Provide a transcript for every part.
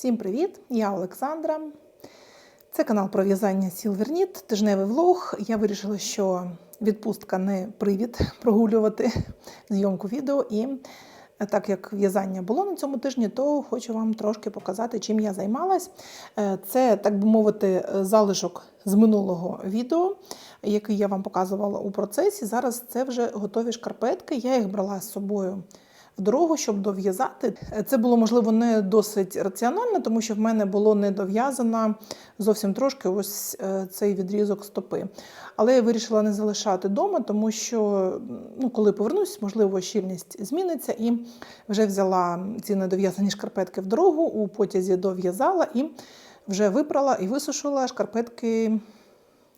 Всім привіт! Я Олександра. Це канал про в'язання Сілверніт, тижневий влог. Я вирішила, що відпустка не привід прогулювати зйомку відео. І так як в'язання було на цьому тижні, то хочу вам трошки показати, чим я займалась. Е, Це, так би мовити, залишок з минулого відео, який я вам показувала у процесі. Зараз це вже готові шкарпетки. Я їх брала з собою в дорогу, щоб дов'язати. Це було можливо не досить раціонально, тому що в мене було не дов'язано зовсім трошки ось е, цей відрізок стопи. Але я вирішила не залишати вдома, тому що ну, коли повернусь, можливо, щільність зміниться, і вже взяла ці недов'язані шкарпетки в дорогу, у потязі дов'язала і вже випрала і висушила шкарпетки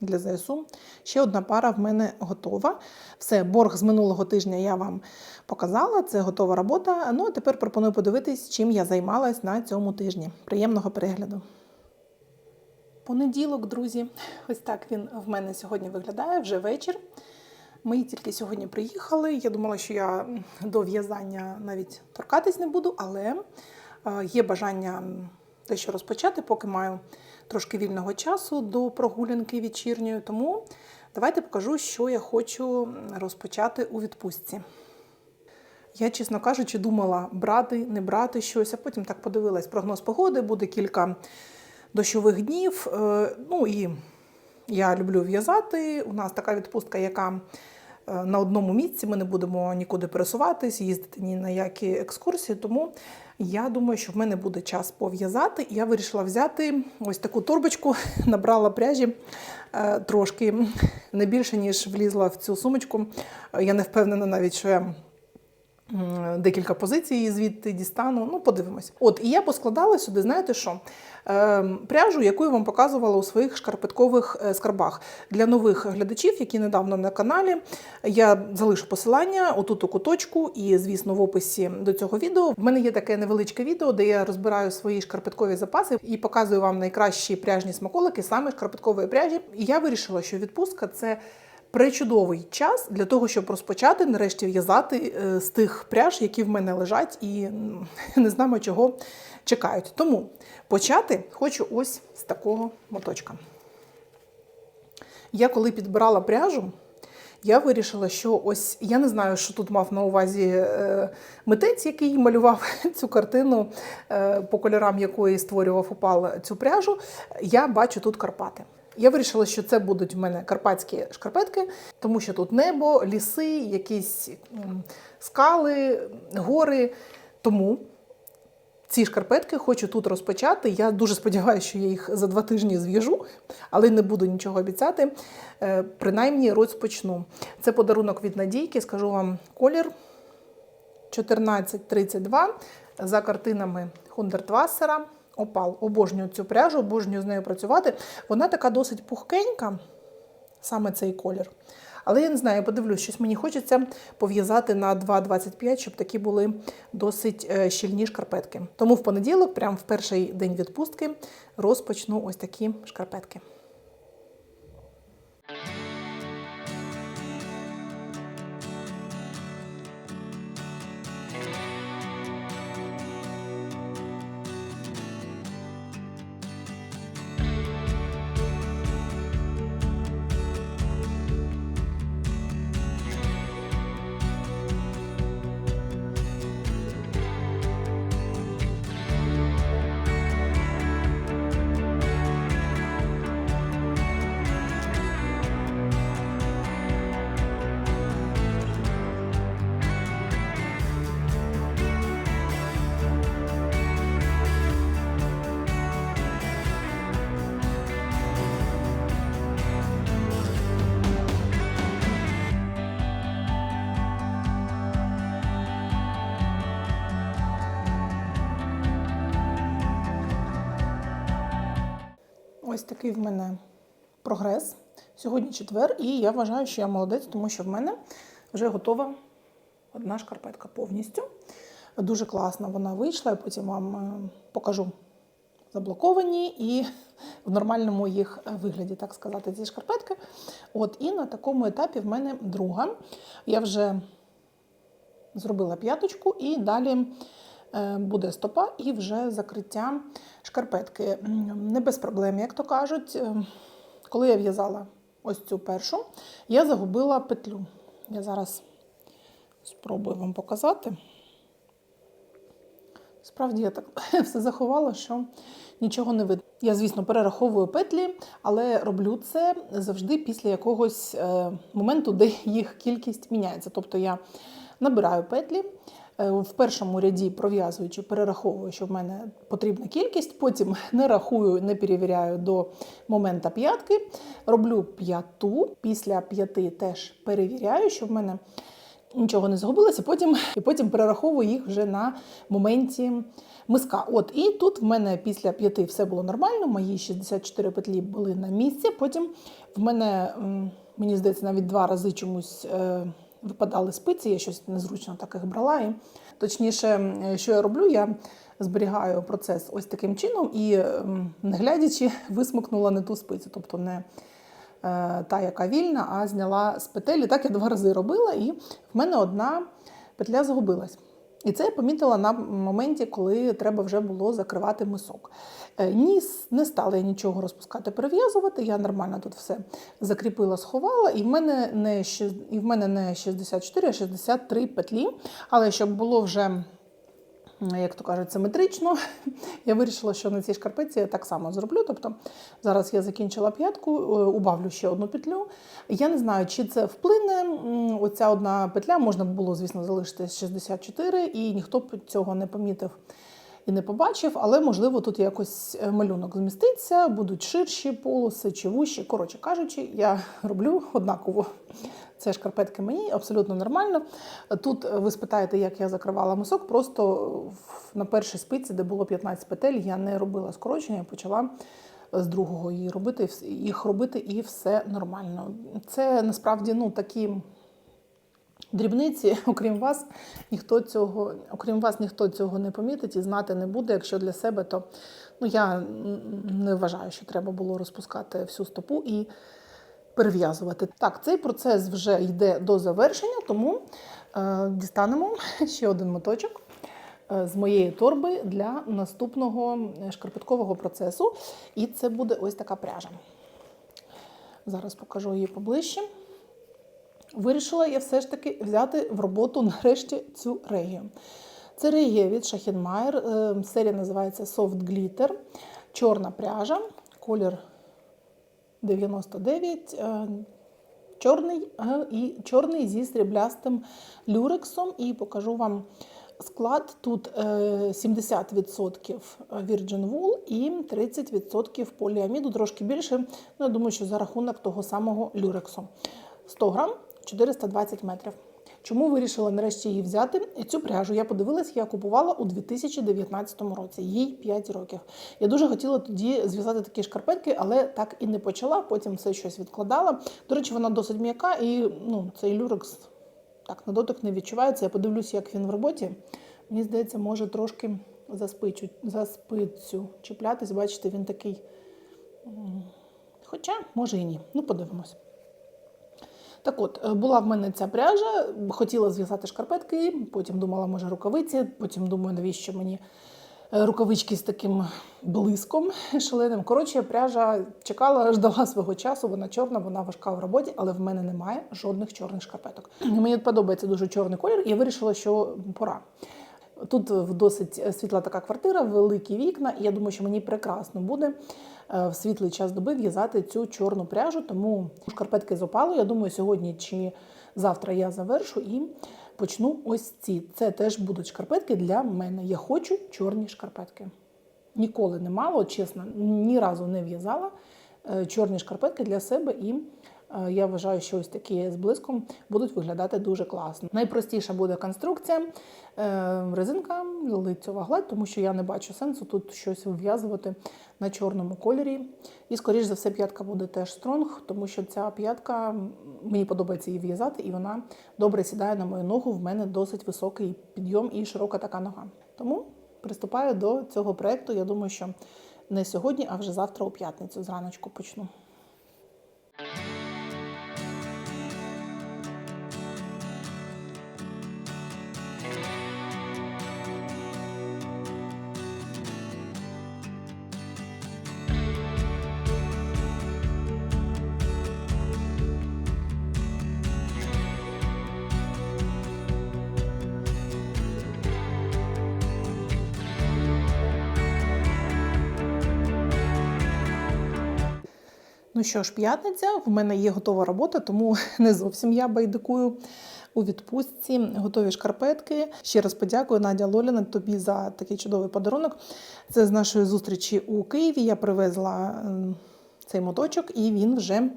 для ЗСУ. Ще одна пара в мене готова. Все, борг з минулого тижня я вам показала. Це готова робота. Ну а тепер пропоную подивитись, чим я займалась на цьому тижні. Приємного перегляду. Понеділок, друзі. Ось так він в мене сьогодні виглядає вже вечір. Ми тільки сьогодні приїхали. Я думала, що я до в'язання навіть торкатись не буду, але е, є бажання дещо розпочати, поки маю трошки вільного часу до прогулянки вечірньої. Тому давайте покажу, що я хочу розпочати у відпустці. Я, чесно кажучи, думала брати, не брати щось, а потім так подивилась прогноз погоди, буде кілька дощових днів. Е, Ну і я люблю в'язати. У нас така відпустка, яка на одному місці ми не будемо нікуди пересуватись, їздити ні на які екскурсії. Тому я думаю, що в мене буде час пов'язати. І я вирішила взяти ось таку торбочку, набрала пряжі е, трошки не більше, ніж влізла в цю сумочку. Я не впевнена навіть, що я. Декілька позицій звідти дістану. Ну, подивимось. От, і я поскладала сюди, знаєте що? Е, пряжу, яку я вам показувала у своїх шкарпеткових е, скарбах. Для нових глядачів, які недавно на каналі, я залишу посилання отут у куточку, і, звісно, в описі до цього відео. В мене є таке невеличке відео, де я розбираю свої шкарпеткові запаси і показую вам найкращі пряжні смаколики саме шкарпеткової пряжі. І я вирішила, що відпустка це. Причудовий час для того, щоб розпочати нарешті в'язати е, з тих пряж, які в мене лежать, і не знаємо, чого чекають. Тому почати хочу ось з такого моточка. Я коли підбирала пряжу, я вирішила, що ось я не знаю, що тут мав на увазі е, митець, який малював цю картину, е, по кольорам якої створював упал цю пряжу. Я бачу тут Карпати. Я вирішила, що це будуть в мене карпатські шкарпетки, тому що тут небо, ліси, якісь скали, гори. Тому ці шкарпетки хочу тут розпочати. Я дуже сподіваюся, що я їх за два тижні зв'яжу, але не буду нічого обіцяти. Е, принаймні розпочну. Це подарунок від Надійки, скажу вам колір 1432 за картинами Хундертвассера. Опал. Обожнюю цю пряжу, обожнюю з нею працювати. Вона така досить пухкенька, саме цей колір. Але я не знаю, я подивлюсь, щось мені хочеться пов'язати на 2,25, щоб такі були досить е, щільні шкарпетки. Тому в понеділок, прямо в перший день відпустки, розпочну ось такі шкарпетки. Ось такий в мене прогрес. Сьогодні четвер, і я вважаю, що я молодець, тому що в мене вже готова одна шкарпетка повністю. Дуже класно вона вийшла, я потім вам е, покажу заблоковані і в нормальному їх вигляді, так сказати, ці шкарпетки. От, І на такому етапі в мене друга. Я вже зробила п'яточку і далі буде стопа і вже закриття шкарпетки. Не без проблем, як то кажуть. Е, Коли я в'язала ось цю першу, я загубила петлю. Я зараз спробую вам показати. Справді я так все заховала, що нічого не видно. Я, звісно, перераховую петлі, але роблю це завжди після якогось е, моменту, де їх кількість міняється. Тобто я набираю петлі. Е, В першому ряді пров'язуючи, перераховую, що в мене потрібна кількість, потім не рахую, не перевіряю до моменту п'ятки. Роблю п'яту, після п'яти теж перевіряю, що в мене нічого не загубилося, потім, і потім перераховую їх вже на моменті миска. От і тут в мене після п'яти все було нормально. Мої 64 петлі були на місці. Потім в мене, мені здається, навіть два рази чомусь. е, Випадали спиці, я щось незручно так їх брала. І, точніше, що я роблю, я зберігаю процес ось таким чином і, не глядячи, висмикнула не ту спицю, тобто не е, та, яка вільна, а зняла з петелі. Так я два рази робила, і в мене одна петля загубилась. І це я помітила на моменті, коли треба вже було закривати мисок. Ніс Ні, не стала я нічого розпускати, перев'язувати. Я нормально тут все закріпила, сховала, і в мене не, і в мене не 64, а 63 петлі. Але щоб було вже як то кажуть, симетрично. Я вирішила, що на цій шкарпетці я так само зроблю. Тобто зараз я закінчила п'ятку, е, убавлю ще одну петлю. Я не знаю, чи це вплине. Оця одна петля можна було, звісно, залишити з 64, і ніхто б цього не помітив і не побачив, але можливо тут якось е, малюнок зміститься, будуть ширші полоси чи вущі. Коротше кажучи, я роблю однаково. Це шкарпетки мені абсолютно нормально. Тут е, ви спитаєте, як я закривала мисок. Просто на першій спиці, де було 15 петель, я не робила скорочення, я почала з другого її робити, їх робити, і все нормально. Це насправді ну такі. Дрібниці, окрім вас, ніхто цього, окрім вас, ніхто цього не помітить і знати не буде. Якщо для себе, то ну я не вважаю, що треба було розпускати всю стопу і перев'язувати. Так, цей процес вже йде до завершення, тому е, дістанемо ще один моточок е, з моєї торби для наступного шкарпеткового процесу. І це буде ось така пряжа. Зараз покажу її поближче. Вирішила я все ж таки взяти в роботу нарешті цю регію. Це регія від Шахінмайер. е, Серія називається Soft Glitter. Чорна пряжа, колір 99, е, чорний е, і чорний зі сріблястим люрексом. І покажу вам склад. Тут е, 70% Virgin Wool і 30% поліаміду, трошки більше. Ну, я думаю, що за рахунок того самого люрексу. 100 грам 420 метрів. Чому вирішила нарешті її взяти? Цю пряжу я подивилась, я купувала у 2019 році, їй 5 років. Я дуже хотіла тоді зв'язати такі шкарпетки, але так і не почала. Потім все щось відкладала. До речі, вона досить м'яка, і ну, цей люрекс так на дотик не відчувається. Я подивлюся, як він в роботі. Мені здається, може трошки за спицю, за спицю чіплятись. Бачите, він такий. Хоча, може і ні. Ну, подивимось. Так от, е, була в мене ця пряжа, хотіла зв'язати шкарпетки, потім думала, може, рукавиці, потім думаю, навіщо мені е, рукавички з таким блиском шаленим. Коротше, пряжа чекала, ждала свого часу, вона чорна, вона важка в роботі, але в мене немає жодних чорних шкарпеток. Мені подобається дуже чорний колір, і я вирішила, що пора. Тут досить світла така квартира, великі вікна, і я думаю, що мені прекрасно буде в світлий час доби в'язати цю чорну пряжу. Тому шкарпетки з. Я думаю, сьогодні чи завтра я завершу і почну ось ці. Це теж будуть шкарпетки для мене. Я хочу чорні шкарпетки. Ніколи не мало, чесно, ні разу не в'язала е, чорні шкарпетки для себе і. Е, Я вважаю, що ось такі з блиском будуть виглядати дуже класно. Найпростіша буде конструкція е, резинка, лицьова гладь, тому що я не бачу сенсу тут щось вив'язувати на чорному кольорі. І, скоріш за все, п'ятка буде теж стронг, тому що ця п'ятка мені подобається її в'язати, і вона добре сідає на мою ногу. В мене досить високий підйом і широка така нога. Тому приступаю до цього проєкту. Я думаю, що не сьогодні, а вже завтра у п'ятницю зраночку почну. Ну що ж, п'ятниця, в мене є готова робота, тому не зовсім я байдикую у відпустці. Готові шкарпетки. Ще раз подякую Надя Лоліна тобі за такий чудовий подарунок. Це з нашої зустрічі у Києві. Я привезла ем, цей моточок, і він вже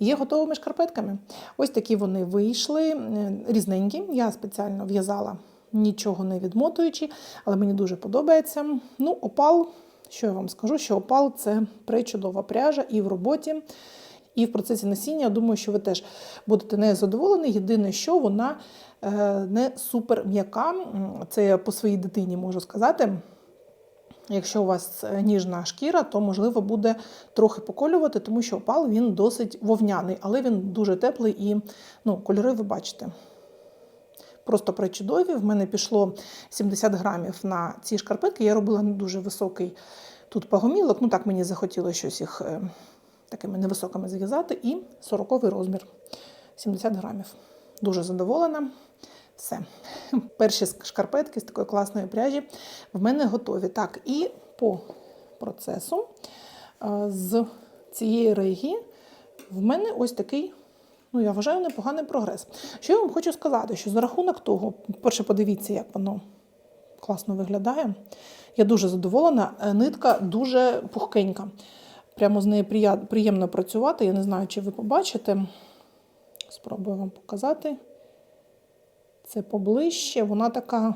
є готовими шкарпетками. Ось такі вони вийшли, різненькі. Я спеціально в'язала, нічого не відмотуючи, але мені дуже подобається. Ну, опал. Що я вам скажу? Що опал це пречудова пряжа і в роботі, і в процесі носіння. Я думаю, що ви теж будете нею задоволені. Єдине, що вона е, не супер м'яка. Це я по своїй дитині можу сказати. Якщо у вас е, ніжна шкіра, то можливо буде трохи поколювати, тому що опал він досить вовняний, але він дуже теплий і ну, кольори ви бачите. Просто причудові. В мене пішло 70 грамів на ці шкарпетки. Я робила не дуже високий тут пагомілок. Ну так мені захотілося щось їх е, такими невисокими зв'язати. І 40 розмір 70 грамів. Дуже задоволена. Все. Перші шкарпетки з такої класної пряжі в мене готові. Так, і по процесу е, з цієї рейги в мене ось такий ну, я вважаю, непоганий прогрес. Що я вам хочу сказати, що за рахунок того, перше, подивіться, як воно класно виглядає. Я дуже задоволена. Е, Нитка дуже пухкенька. Прямо з нею приємно працювати. Я не знаю, чи ви побачите. Спробую вам показати. Це поближче. Вона така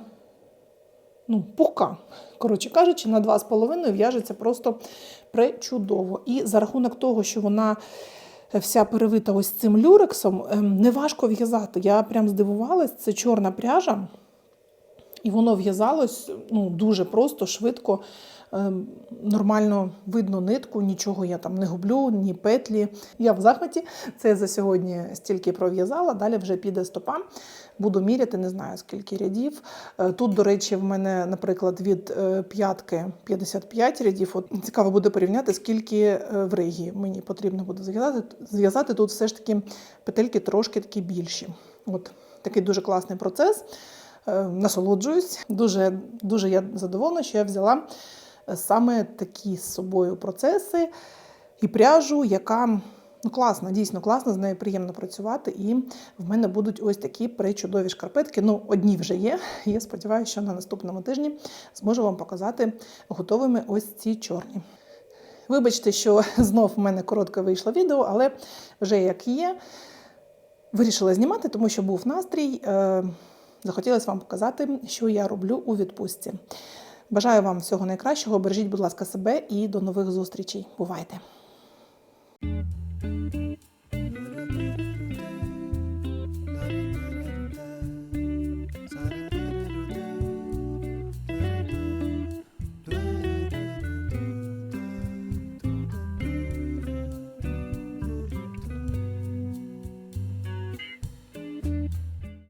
ну, пухка. Коротше кажучи, на 2,5 в'яжеться просто пречудово. І за рахунок того, що вона вся перевита ось цим люрексом, ем, неважко в'язати. Я прям здивувалась, це чорна пряжа, і воно в'язалось ну, дуже просто, швидко. Ем, Нормально видно нитку, нічого я там не гублю, ні петлі. Я в захваті. Це за сьогодні стільки пров'язала, далі вже піде стопа. Буду міряти, не знаю скільки рядів. Е, Тут, до речі, в мене, наприклад, від е, п'ятки 55 рядів. От цікаво буде порівняти, скільки е, в регі мені потрібно буде зв'язати. Зв'язати тут все ж таки петельки трошки такі більші. От такий дуже класний процес. Насолоджуюсь. Дуже, дуже я задоволена, що я взяла саме такі з собою процеси і пряжу, яка ну, класна, дійсно класна, з нею приємно працювати. І в мене будуть ось такі причудові шкарпетки. Ну, одні вже є. Я сподіваюся, що на наступному тижні зможу вам показати готовими ось ці чорні. Вибачте, що знов в мене коротке вийшло відео, але вже як є. Вирішила знімати, тому що був настрій. Е, Захотілося вам показати, що я роблю у відпустці. Бажаю вам всього найкращого. Бережіть, будь ласка, себе і до нових зустрічей. Бувайте!